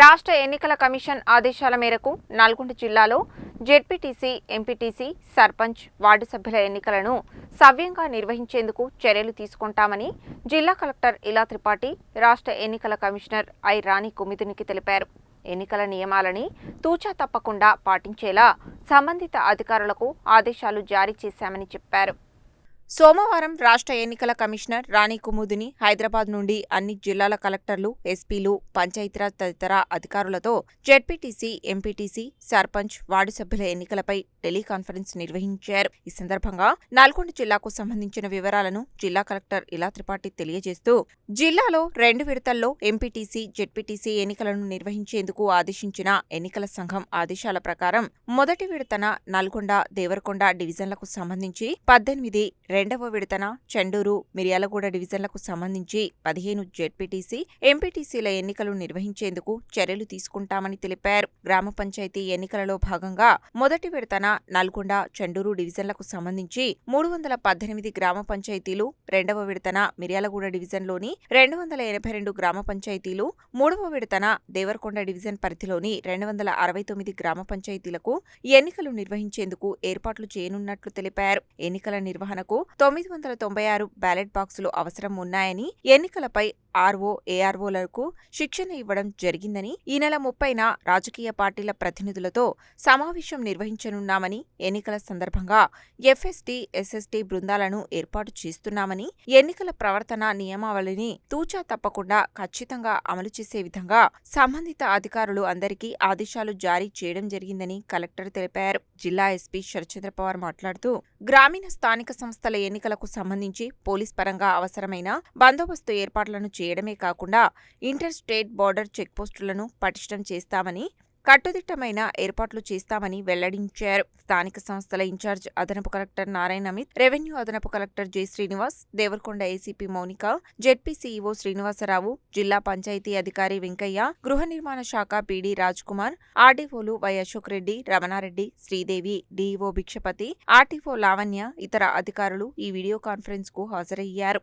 రాష్ట్ర ఎన్నికల కమిషన్ ఆదేశాల మేరకు నల్గొండ జిల్లాలో జెడ్పీటీసీ ఎంపీటీసీ సర్పంచ్ వార్డు సభ్యుల ఎన్నికలను సవ్యంగా నిర్వహించేందుకు చర్యలు తీసుకుంటామని జిల్లా కలెక్టర్ ఇలా త్రిపాఠి రాష్ట్ర ఎన్నికల కమిషనర్ ఐ రాణి కుమిదునికి తెలిపారు. ఎన్నికల నియమాలని తూచా తప్పకుండా పాటించేలా సంబంధిత అధికారులకు ఆదేశాలు జారీ చేశామని చెప్పారు. సోమవారం రాష్ట్ర ఎన్నికల కమిషనర్ రాణి కుముదిని హైదరాబాద్ నుండి అన్ని జిల్లాల కలెక్టర్లు ఎస్పీలు పంచాయతీరాజ్ తదితర అధికారులతో జెడ్పీటీసీ ఎంపీటీసీ సర్పంచ్ వార్డు సభ్యుల ఎన్నికలపై టెలికాన్ఫరెన్స్ నిర్వహించారు. ఈ సందర్భంగా నల్గొండ జిల్లాకు సంబంధించిన వివరాలను జిల్లా కలెక్టర్ ఇలా త్రిపాఠి తెలియజేస్తూ జిల్లాలో రెండు విడతల్లో ఎంపీటీసీ జెడ్పీటీసీ ఎన్నికలను నిర్వహించేందుకు ఆదేశించిన ఎన్నికల సంఘం ఆదేశాల ప్రకారం మొదటి విడతన నల్గొండ దేవరకొండ డివిజన్లకు సంబంధించి పద్దెనిమిది రెండవ విడతన చెండూరు మిర్యాలగూడ డివిజన్లకు సంబంధించి పదిహేను జెడ్పీటీసీ ఎంపీటీసీల ఎన్నికలు నిర్వహించేందుకు చర్యలు తీసుకుంటామని తెలిపారు. గ్రామ పంచాయతీ ఎన్నికలలో భాగంగా మొదటి విడతన నల్గొండ చెండూరు డివిజన్లకు సంబంధించి మూడు వందల పద్దెనిమిది గ్రామ పంచాయతీలు రెండవ విడతన మిర్యాలగూడ డివిజన్లోని రెండు వందల ఎనభై రెండు గ్రామ పంచాయతీలు మూడవ విడతన దేవరకొండ డివిజన్ పరిధిలోని రెండు వందల అరవై తొమ్మిది గ్రామ పంచాయతీలకు ఎన్నికలు నిర్వహించేందుకు ఏర్పాట్లు చేయనున్నట్లు తెలిపారు. ఎన్నికల నిర్వహణకు తొమ్మిది వందల తొంభై ఆరు బ్యాలెట్ బాక్సులు అవసరం ఉన్నాయని ఎన్నికలపై ఆర్ఓ ఏఆర్ఓలకు శిక్షణ ఇవ్వడం జరిగిందని ఈ నెల ముప్పైన రాజకీయ పార్టీల ప్రతినిధులతో సమావేశం నిర్వహించనున్నామని ఎన్నికల సందర్భంగా ఎఫ్ఎస్టీ ఎస్ఎస్టీ బృందాలను ఏర్పాటు చేస్తున్నామని ఎన్నికల ప్రవర్తన నియమావళిని తూచా తప్పకుండా ఖచ్చితంగా అమలు చేసే విధంగా సంబంధిత అధికారులు అందరికీ ఆదేశాలు జారీ చేయడం జరిగిందని కలెక్టర్ తెలిపారు. జిల్లా ఎస్పీ శరచంద్ర పవార్ మాట్లాడుతూ గ్రామీణ స్థానిక సంస్థల ఎన్నికలకు సంబంధించి పోలీస్ పరంగా అవసరమైన బందోబస్తు ఏర్పాట్లను చేయడమే కాకుండా ఇంటర్ స్టేట్ బార్డర్ చెక్పోస్టులను పటిష్టం చేస్తామని కట్టుదిట్టమైన ఏర్పాట్లు చేస్తామని వెల్లడించారు. స్థానిక సంస్థల ఇన్ఛార్జ్ అదనపు కలెక్టర్ నారాయణ అమిత్ రెవెన్యూ అదనపు collector J Srinivas Devarakonda ACP Mounika ZP CEO Srinivasarao జిల్లా పంచాయతీ అధికారి వెంకయ్య గృహ నిర్మాణ శాఖ PD Raj Kumar ఆర్డీఓలు Y Ashok Reddy Ramanareddy Sridevi DEO Bhikshapathi RTO Lavanya ఇతర అధికారులు ఈ వీడియో కాన్ఫరెన్స్కు హాజరయ్యారు.